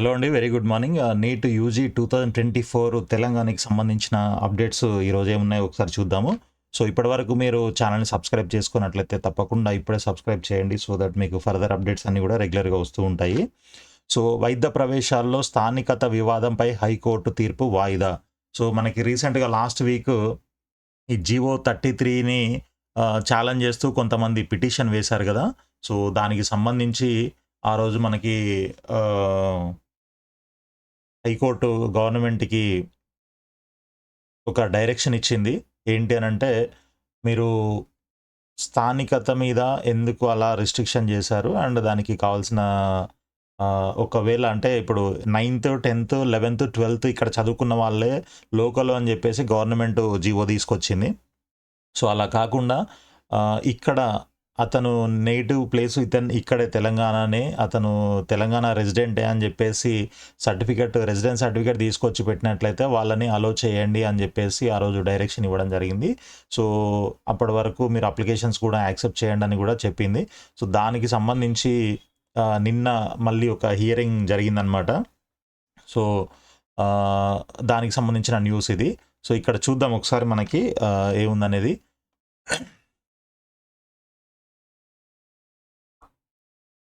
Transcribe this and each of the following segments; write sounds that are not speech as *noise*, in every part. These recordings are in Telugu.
హలో అండి very good morning. NEET UG two thousand twenty four తెలంగాణకి సంబంధించిన అప్డేట్స్ ఈరోజు ఏమున్నాయో ఒకసారి చూద్దాము. సో ఇప్పటివరకు మీరు ఛానల్ని సబ్స్క్రైబ్ చేసుకున్నట్లయితే తప్పకుండా ఇప్పుడే సబ్స్క్రైబ్ చేయండి సో దట్ మీకు ఫర్దర్ అప్డేట్స్ అన్నీ కూడా రెగ్యులర్గా వస్తూ ఉంటాయి. సో వైద్య ప్రవేశాల్లో స్థానికత వివాదంపై హైకోర్టు తీర్పు వాయిదా. సో మనకి రీసెంట్గా లాస్ట్ వీక్ ఈ జివో థర్టీ త్రీని ఛాలెంజ్ చేస్తూ కొంతమంది పిటిషన్ వేశారు కదా. సో దానికి సంబంధించి ఆ రోజు మనకి హైకోర్టు గవర్నమెంట్కి ఒక డైరెక్షన్ ఇచ్చింది. ఏంటి అని అంటే మీరు స్థానికత మీద ఎందుకు అలా రిస్ట్రిక్షన్ చేశారు? అండ్ దానికి కావాల్సిన ఒకవేళ అంటే ఇప్పుడు నైన్త్ టెన్త్ లెవెన్త్ ట్వెల్త్ ఇక్కడ చదువుకున్న వాళ్ళే లోకల్ అని చెప్పేసి గవర్నమెంట్ జీవో తీసుకొచ్చింది. సో అలా కాకుండా ఇక్కడ అతను నేటివ్ ప్లేస్ ఇతను ఇక్కడే తెలంగాణనే అతను తెలంగాణ రెసిడెంటే అని చెప్పేసి సర్టిఫికెట్ రెసిడెన్స్ సర్టిఫికేట్ తీసుకొచ్చి పెట్టినట్లయితే వాళ్ళని అలో చేయండి అని చెప్పేసి ఆ రోజు డైరెక్షన్ ఇవ్వడం జరిగింది. సో అప్పటి వరకు మీరు అప్లికేషన్స్ కూడా యాక్సెప్ట్ చేయండి అని కూడా చెప్పింది. సో దానికి సంబంధించి నిన్న మళ్ళీ ఒక హియరింగ్ జరిగిందనమాట సో దానికి సంబంధించిన న్యూస్ ఇది. సో ఇక్కడ చూద్దాం ఒకసారి మనకి ఏముందనేది.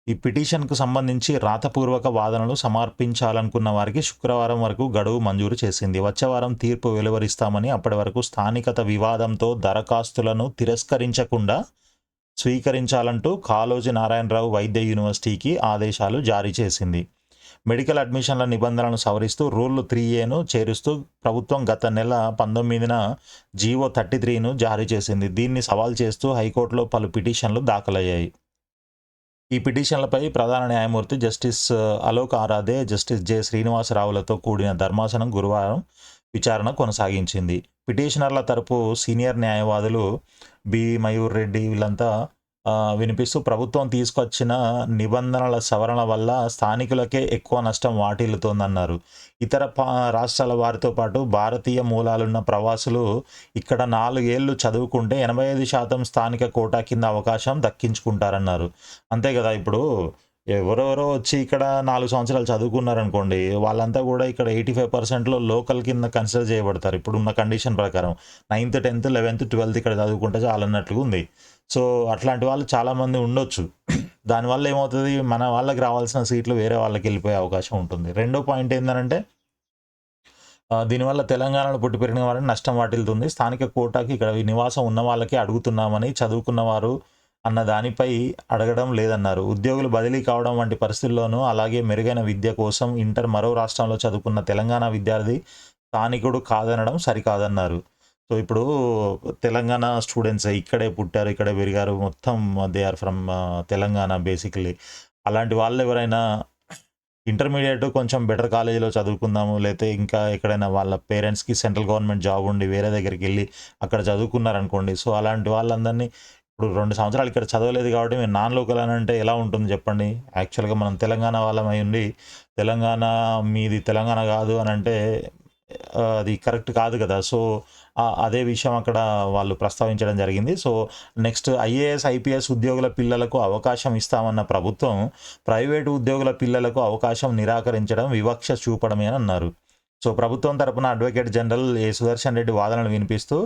ఈ పిటిషన్కు సంబంధించి రాతపూర్వక వాదనలు సమర్పించాలనుకున్న వారికి శుక్రవారం వరకు గడువు మంజూరు చేసింది. వచ్చే వారం తీర్పు వెలువరిస్తామని అప్పటి వరకు స్థానికత వివాదంతో దరఖాస్తులను తిరస్కరించకుండా స్వీకరించాలంటూ కాళోజీ నారాయణరావు వైద్య యూనివర్సిటీకి ఆదేశాలు జారీ చేసింది. మెడికల్ అడ్మిషన్ల నిబంధనలను సవరిస్తూ రూల్ త్రీ ఏను చేరుస్తూ ప్రభుత్వం గత నెల పంతొమ్మిదిన జీవో థర్టీ త్రీను జారీ చేసింది. దీన్ని సవాల్ చేస్తూ హైకోర్టులో పలు పిటిషన్లు దాఖలయ్యాయి. ఈ పిటిషన్లపై ప్రధాన న్యాయమూర్తి justice Alok Aradhe justice J. శ్రీనివాసరావులతో కూడిన ధర్మాసనం గురువారం విచారణ కొనసాగించింది. పిటిషనర్ల తరపు సీనియర్ న్యాయవాదులు బి. మయూర్ రెడ్డి వీళ్ళంతా వినిపిస్తూ ప్రభుత్వం తీసుకొచ్చిన నిబంధనల సవరణ వల్ల స్థానికులకే ఎక్కువ నష్టం వాటిల్లుతోందన్నారు. ఇతర పా రాష్ట్రాల వారితో పాటు భారతీయ మూలాలున్న ప్రవాసులు ఇక్కడ నాలుగేళ్ళు చదువుకుంటే ఎనభై ఐదు శాతం స్థానిక కోటా కింద అవకాశం దక్కించుకుంటారన్నారు. అంతే కదా ఇప్పుడు? ఎవరెవరో వచ్చి ఇక్కడ నాలుగు సంవత్సరాలు చదువుకున్నారనుకోండి వాళ్ళంతా కూడా ఇక్కడ ఎయిటీ ఫైవ్ పర్సెంట్లో లోకల్ కింద కన్సిడర్ చేయబడతారు. ఇప్పుడున్న కండిషన్ ప్రకారం నైన్త్ టెన్త్ లెవెన్త్ ట్వెల్త్ ఇక్కడ చదువుకుంటే చాలన్నట్లుగా ఉంది సో అట్లాంటి వాళ్ళు చాలామంది ఉండొచ్చు. దానివల్ల ఏమవుతుంది? మన వాళ్ళకి రావాల్సిన సీట్లు వేరే వాళ్ళకి వెళ్ళిపోయే అవకాశం ఉంటుంది. రెండో పాయింట్ ఏంటంటే దీనివల్ల తెలంగాణలో పుట్టి పెరిగిన వారిని నష్టం వాటిల్తుంది స్థానిక కోటాకి ఇక్కడ నివాసం ఉన్న వాళ్ళకి అడుగుతున్నామని చదువుకున్నవారు అన్న దానిపై అడగడం లేదన్నారు. ఉద్యోగులు బదిలీ కావడం వంటి పరిస్థితుల్లోనూ అలాగే మెరుగైన విద్య కోసం ఇంటర్ మరో రాష్ట్రంలో చదువుకున్న తెలంగాణ విద్యార్థి స్థానికుడు కాదనడం సరికాదన్నారు. సో ఇప్పుడు తెలంగాణ స్టూడెంట్స్ ఇక్కడే పుట్టారు ఇక్కడే పెరిగారు. మొత్తం they are from Telangana basically అలాంటి వాళ్ళు ఎవరైనా ఇంటర్మీడియట్ కొంచెం బెటర్ కాలేజీలో చదువుకుందాము లేకపోతే ఇంకా ఎక్కడైనా వాళ్ళ పేరెంట్స్కి సెంట్రల్ గవర్నమెంట్ జాబ్ ఉండి వేరే దగ్గరికి వెళ్ళి అక్కడ చదువుకున్నారనుకోండి. సో అలాంటి వాళ్ళందరినీ ఇప్పుడు రెండు సంవత్సరాలు ఇక్కడ చదవలేదు కాబట్టి మేము నాన్ లోకల్ అని అంటే ఎలా ఉంటుంది చెప్పండి? యాక్చువల్గా మనం తెలంగాణ వాళ్ళమై ఉండి తెలంగాణ మీది తెలంగాణ కాదు అని అంటే అది కరెక్ట్ కాదు కదా. సో అదే విషయం అక్కడ వాళ్ళు ప్రస్తావించడం జరిగింది. సో నెక్స్ట్ ఐఏఎస్ ఐపీఎస్ ఉద్యోగుల పిల్లలకు అవకాశం ఇస్తామన్న ప్రభుత్వం ప్రైవేటు ఉద్యోగుల పిల్లలకు అవకాశం నిరాకరించడం వివక్ష చూపడమే అని అన్నారు. సో ప్రభుత్వం తరపున advocate general A Sudarshan Reddy వాదనలు వినిపిస్తూ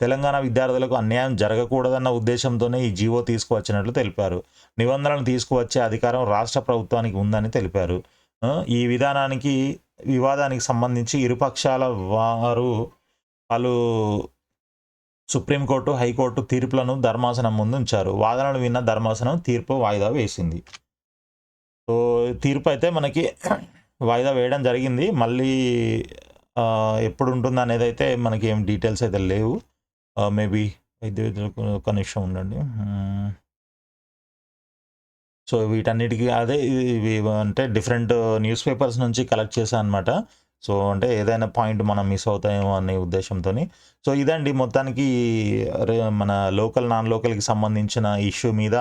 తెలంగాణ విద్యార్థులకు అన్యాయం జరగకూడదన్న ఉద్దేశంతోనే ఈ జీవో తీసుకువచ్చినట్లు తెలిపారు. నిబంధనలు తీసుకువచ్చే అధికారం రాష్ట్ర ప్రభుత్వానికి ఉందని తెలిపారు. ఈ విధానానికి వివాదానికి సంబంధించి ఇరుపక్షాల వారు పలు సుప్రీంకోర్టు హైకోర్టు తీర్పులను ధర్మాసనం ముందు ఉంచారు. వాదనలు విన్న ధర్మాసనం తీర్పు వాయిదా వేసింది. సో తీర్పు అయితే మనకి వాయిదా వేయడం జరిగింది. మళ్ళీ ఎప్పుడు ఉంటుంది అనేది అయితే మనకి ఏం డీటెయిల్స్ అయితే లేవు. మేబీ అయితే ఒక నిమిషం ఉండండి. సో వీటన్నిటికీ అదే ఇవి అంటే డిఫరెంట్ న్యూస్ పేపర్స్ నుంచి కలెక్ట్ చేశాను అనమాట సో అంటే ఏదైనా పాయింట్ మనం మిస్ అవుతాయేమో అనే ఉద్దేశంతో సో ఇదండి మొత్తానికి మన లోకల్ నాన్ లోకల్కి సంబంధించిన ఇష్యూ మీద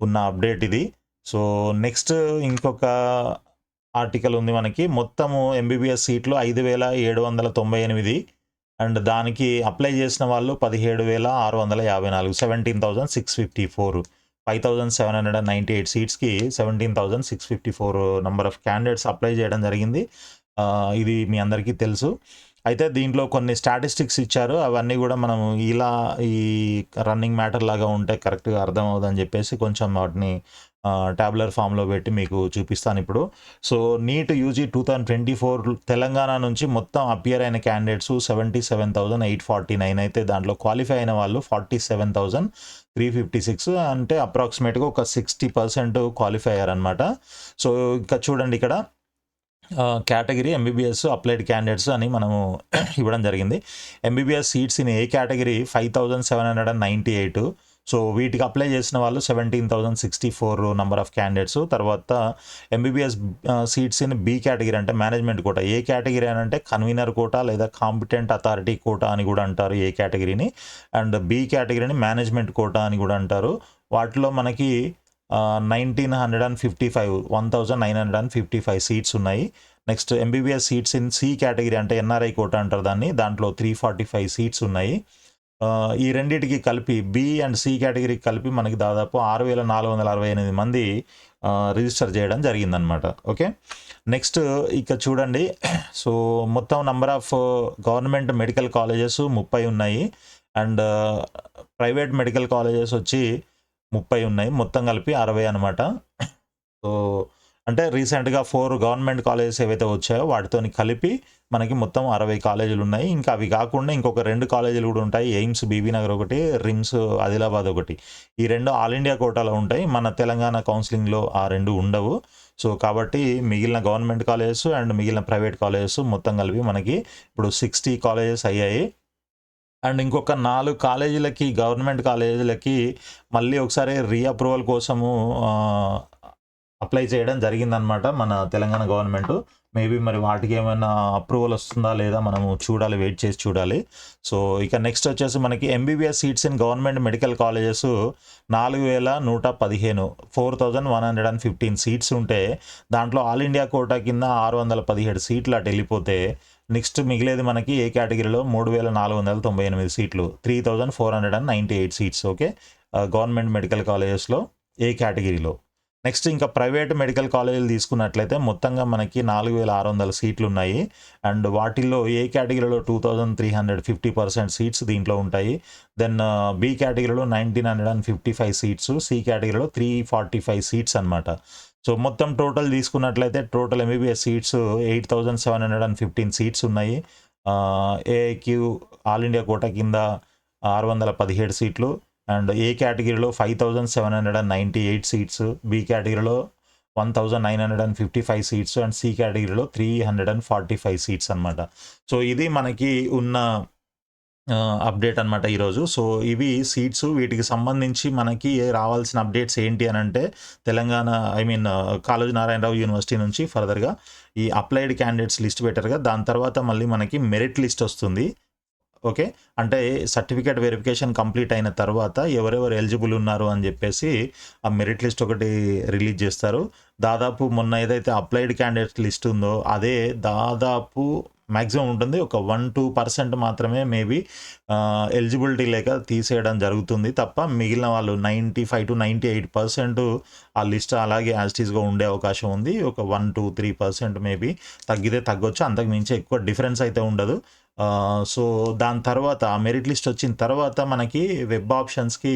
ఉన్న అప్డేట్ ఇది. సో నెక్స్ట్ ఇంకొక ఆర్టికల్ ఉంది మనకి. మొత్తము ఎంబీబీఎస్ సీట్లు ఐదు వేల ఏడు వందల తొంభై ఎనిమిది అండ్ దానికి అప్లై చేసిన వాళ్ళు పదిహేడు వేల ఆరు వందల యాభై నాలుగు seventeen thousand six fifty four five thousand seven hundred and ninety eight సీట్స్కి seventeen thousand six fifty four number of candidates apply చేయడం జరిగింది. ఇది మీ అందరికీ తెలుసు. అయితే దీంట్లో కొన్ని స్టాటిస్టిక్స్ ఇచ్చారు. అవన్నీ కూడా మనం ఇలా ఈ రన్నింగ్ మ్యాటర్ లాగా ఉంటే కరెక్ట్గా అర్థం అవుదని చెప్పేసి కొంచెం వాటిని ట్యాబ్లర్ ఫామ్లో పెట్టి మీకు చూపిస్తాను ఇప్పుడు. So NEET UG two thousand twenty four Telangana నుంచి మొత్తం అపియర్ అయిన candidates seventy seven thousand eight forty nine అయితే దాంట్లో క్వాలిఫై అయిన వాళ్ళు forty seven thousand three fifty six అంటే అప్రాక్సిమేట్గా ఒక సిక్స్టీ పర్సెంట్ క్వాలిఫై అయ్యారనమాట సో ఇంకా చూడండి ఇక్కడ. కేటగిరీ ఎంబీబీఎస్ అప్లైడ్ క్యాండిడేట్స్ అని మనము *clears throat* ఇవ్వడం జరిగింది. MBBS seats in A category five thousand seven hundred and ninety eight. So వీటికి అప్లై చేసిన వాళ్ళు seventeen thousand sixty four number of candidates తర్వాత MBBS seats in B category అంటే మేనేజ్మెంట్ కోటా. ఏ కేటగిరీ అని అంటే కన్వీనర్ కోటా లేదా కాంపిటెంట్ అథారిటీ కోటా అని కూడా అంటారు ఏ కేటగిరీని. అండ్ బి కేటగిరీని మేనేజ్మెంట్ కోటా అని కూడా అంటారు. వాటిలో మనకి nineteen hundred and fifty five one thousand nine hundred and fifty five seats ఉన్నాయి next MBBS seats in C category అంటే ఎన్ఆర్ఐ కోట అంటారు దాన్ని. దాంట్లో త్రీ ఫార్టీ ఫైవ్ సీట్స్ ఉన్నాయి ఈ రెండింటికి కలిపి బి అండ్ సి కేటగిరీకి కలిపి మనకి దాదాపు ఆరు వేల నాలుగు వందల అరవై ఎనిమిది మంది రిజిస్టర్ చేయడం జరిగిందనమాట ఓకే నెక్స్ట్ ఇక చూడండి. సో మొత్తం number of government medical colleges ముప్పై ఉన్నాయి. అండ్ ప్రైవేట్ మెడికల్ కాలేజెస్ వచ్చి ముప్పై ఉన్నాయి. మొత్తం కలిపి అరవై అనమాట సో అంటే రీసెంట్గా ఫోర్ గవర్నమెంట్ కాలేజెస్ ఏవైతే వచ్చాయో వాటితో కలిపి మనకి మొత్తం అరవై కాలేజీలు ఉన్నాయి. ఇంకా అవి కాకుండా ఇంకొక రెండు కాలేజీలు కూడా ఉంటాయి. ఎయిమ్స్ బీబీ నగర్ ఒకటి రిమ్స్ ఆదిలాబాద్ ఒకటి. ఈ రెండు ఆల్ ఇండియా కోటాలో ఉంటాయి. మన తెలంగాణ కౌన్సిలింగ్లో ఆ రెండు ఉండవు. సో కాబట్టి మిగిలిన గవర్నమెంట్ కాలేజెస్ అండ్ మిగిలిన ప్రైవేట్ కాలేజెస్ మొత్తం కలిపి మనకి ఇప్పుడు సిక్స్టీ కాలేజెస్ అయ్యాయి. అండ్ ఇంకొక నాలుగు కాలేజీలకి గవర్నమెంట్ కాలేజీలకి మళ్ళీ ఒకసారి రీఅప్రూవల్ కోసము అప్లై చేయడం జరిగిందనమాట మన తెలంగాణ గవర్నమెంట్. మేబీ మరి వాటికి ఏమైనా అప్రూవల్ వస్తుందా లేదా మనము చూడాలి వెయిట్ చేసి చూడాలి. సో ఇక నెక్స్ట్ వచ్చేసి మనకి MBBS seats in government medical colleges నాలుగు వేల నూట పదిహేను. Four thousand one hundred and fifteen seats ఉంటే దాంట్లో ఆల్ ఇండియా కోటా కింద ఆరు వందల పదిహేడు సీట్లు అటు వెళ్ళిపోతే నెక్స్ట్ మిగిలేది మనకి ఏ కేటగిరీలో? మూడు వేల నాలుగు వందల తొంభై ఎనిమిది సీట్లు. Three thousand four hundred and ninety eight seats okay? Government medical కాలేజెస్లో ఏ కేటగిరీలో? నెక్స్ట్ ఇంకా ప్రైవేట్ మెడికల్ కాలేజీలు తీసుకున్నట్లయితే మొత్తంగా మనకి నాలుగు వేల ఆరు వందల సీట్లు ఉన్నాయి అండ్ వాటిల్లో ఏ కేటగిరీలో? Two thousand three hundred fifty percent seats దీంట్లో ఉంటాయి. దెన్ బి కేటగిరీలో nineteen hundred and fifty five seats C కేటగిరీలో త్రీ ఫార్టీ ఫైవ్ సీట్స్ అనమాట సో మొత్తం టోటల్ తీసుకున్నట్లయితే total MBBS seats eight thousand seven hundred and fifteen seats ఉన్నాయి. ఏఐక్యూ ఆల్ ఇండియా కోట కింద ఆరు వందల పదిహేడు సీట్లు. అండ్ ఏ కేటగిరీలో five thousand seven hundred and ninety eight seats B కేటగిరీలో one thousand nine hundred and fifty five seats and C కేటగిరీలో three hundred and forty five seats అనమాట సో ఇది మనకి ఉన్న అప్డేట్ అనమాట ఈరోజు. సో ఇవి సీట్స్ వీటికి సంబంధించి మనకి రావాల్సిన అప్డేట్స్ ఏంటి అని అంటే Telangana I mean college Narayanarao university నుంచి ఫర్దర్గా ఈ అప్లైడ్ క్యాండిడేట్స్ లిస్ట్ పెట్టారుగా. దాని తర్వాత మళ్ళీ మనకి మెరిట్ లిస్ట్ వస్తుంది. ఓకే? అంటే సర్టిఫికేట్ వెరిఫికేషన్ కంప్లీట్ అయిన తర్వాత ఎవరెవరు ఎలిజిబుల్ ఉన్నారు అని చెప్పేసి ఆ మెరిట్ లిస్ట్ ఒకటి రిలీజ్ చేస్తారు. దాదాపు మొన్న ఏదైతే అప్లైడ్ క్యాండిడేట్స్ లిస్ట్ ఉందో అదే దాదాపు మ్యాక్సిమం ఉంటుంది. ఒక వన్ టూ పర్సెంట్ మాత్రమే మేబీ ఎలిజిబిలిటీ లేక తీసేయడం జరుగుతుంది తప్ప మిగిలిన వాళ్ళు ninety five to ninety eight percent ఆ లిస్ట్ అలాగే యాజిటీస్గా ఉండే అవకాశం ఉంది. ఒక one two three percent maybe తగ్గితే తగ్గొచ్చు. అంతకు మించి ఎక్కువ డిఫరెన్స్ అయితే ఉండదు. సో దాని తర్వాత ఆ మెరిట్ లిస్ట్ వచ్చిన తర్వాత మనకి వెబ్ ఆప్షన్స్కి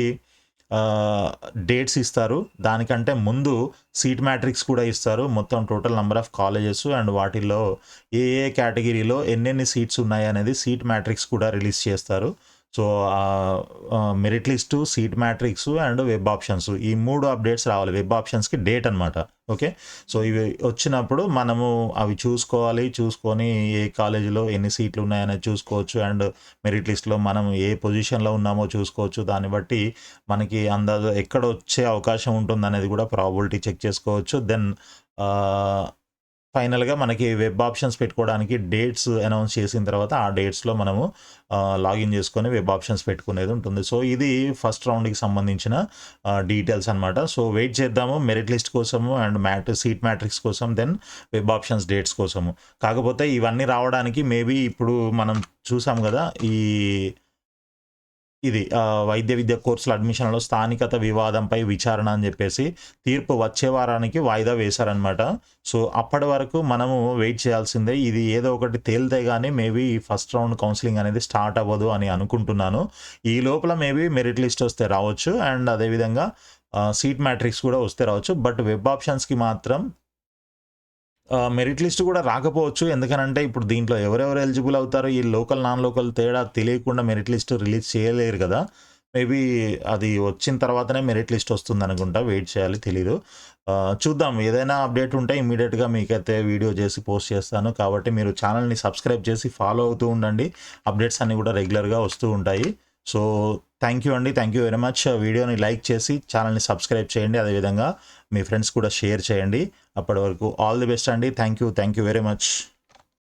డేట్స్ ఇస్తారు. దానికంటే ముందు సీట్ మ్యాట్రిక్స్ కూడా ఇస్తారు. మొత్తం total number of colleges and వాటిల్లో ఏ ఏ కేటగిరీలో ఎన్నెన్ని సీట్స్ ఉన్నాయి అనేది సీట్ మ్యాట్రిక్స్ కూడా రిలీజ్ చేస్తారు. So merit list seat matrix and web options ఈ మూడు అప్డేట్స్ రావాలి. వెబ్ ఆప్షన్స్కి డేట్ అనమాట ఓకే సో ఇవి వచ్చినప్పుడు మనము అవి చూసుకోవాలి. చూసుకొని ఏ కాలేజీలో ఎన్ని సీట్లు ఉన్నాయనేది చూసుకోవచ్చు. అండ్ మెరిట్ లిస్ట్లో మనం ఏ పొజిషన్లో ఉన్నామో చూసుకోవచ్చు. దాన్ని బట్టి మనకి అందాజ ఎక్కడ వచ్చే అవకాశం ఉంటుంది అనేది కూడా ప్రాబిలిటీ చెక్ చేసుకోవచ్చు. దెన్ ఫైనల్గా మనకి వెబ్ ఆప్షన్స్ పెట్టుకోవడానికి డేట్స్ అనౌన్స్ చేసిన తర్వాత ఆ డేట్స్లో మనము లాగిన్ చేసుకొని వెబ్ ఆప్షన్స్ పెట్టుకునేది ఉంటుంది. సో ఇది ఫస్ట్ రౌండ్కి సంబంధించిన డీటెయిల్స్ అనమాట సో వెయిట్ చేద్దాము. మెరిట్ లిస్ట్ కోసము అండ్ మ్యాట్ సీట్ మ్యాట్రిక్స్ కోసం దెన్ వెబ్ ఆప్షన్స్ డేట్స్ కోసము. కాకపోతే ఇవన్నీ రావడానికి మేబీ ఇప్పుడు మనం చూసాం కదా ఈ ఇది వైద్య విద్య కోర్సుల అడ్మిషన్లో స్థానికత వివాదంపై విచారణ అని చెప్పేసి తీర్పు వచ్చే వారానికి వాయిదా వేశారనమాట సో అప్పటి వరకు మనము వెయిట్ చేయాల్సిందే ఇది ఏదో ఒకటి తేలితే కానీ మేబీ ఫస్ట్ రౌండ్ కౌన్సిలింగ్ అనేది స్టార్ట్ అవ్వదు అని అనుకుంటున్నాను. ఈ లోపల మేబీ మెరిట్ లిస్ట్ వస్తే రావచ్చు అండ్ అదేవిధంగా సీట్ మ్యాట్రిక్స్ కూడా వస్తే రావచ్చు బట్ వెబ్ ఆప్షన్స్కి మాత్రం మెరిట్ లిస్ట్ కూడా రాకపోవచ్చు. ఎందుకనంటే ఇప్పుడు దీంట్లో ఎవరెవరు ఎలిజిబుల్ అవుతారో ఈ లోకల్ నాన్ లోకల్ తేడా తెలియకుండా మెరిట్ లిస్ట్ రిలీజ్ చేయలేరు కదా. మేబీ అది వచ్చిన తర్వాతనే మెరిట్ లిస్ట్ వస్తుంది అనుకుంటా. వెయిట్ చేయాలి తెలీదు. చూద్దాం. ఏదైనా అప్డేట్ ఉంటే ఇమీడియట్గా మీకైతే వీడియో చేసి పోస్ట్ చేస్తాను. కాబట్టి మీరు ఛానల్ని సబ్స్క్రైబ్ చేసి ఫాలో అవుతూ ఉండండి. అప్డేట్స్ అన్నీ కూడా రెగ్యులర్గా వస్తూ ఉంటాయి. సో థ్యాంక్ యూ అండి థ్యాంక్ యూ వెరీ మచ్ వీడియోని లైక్ చేసి ఛానల్ని సబ్స్క్రైబ్ చేయండి. అదేవిధంగా మీ ఫ్రెండ్స్ కూడా షేర్ చేయండి. అప్పటి వరకు ఆల్ ది బెస్ట్ అండి thank you thank you very much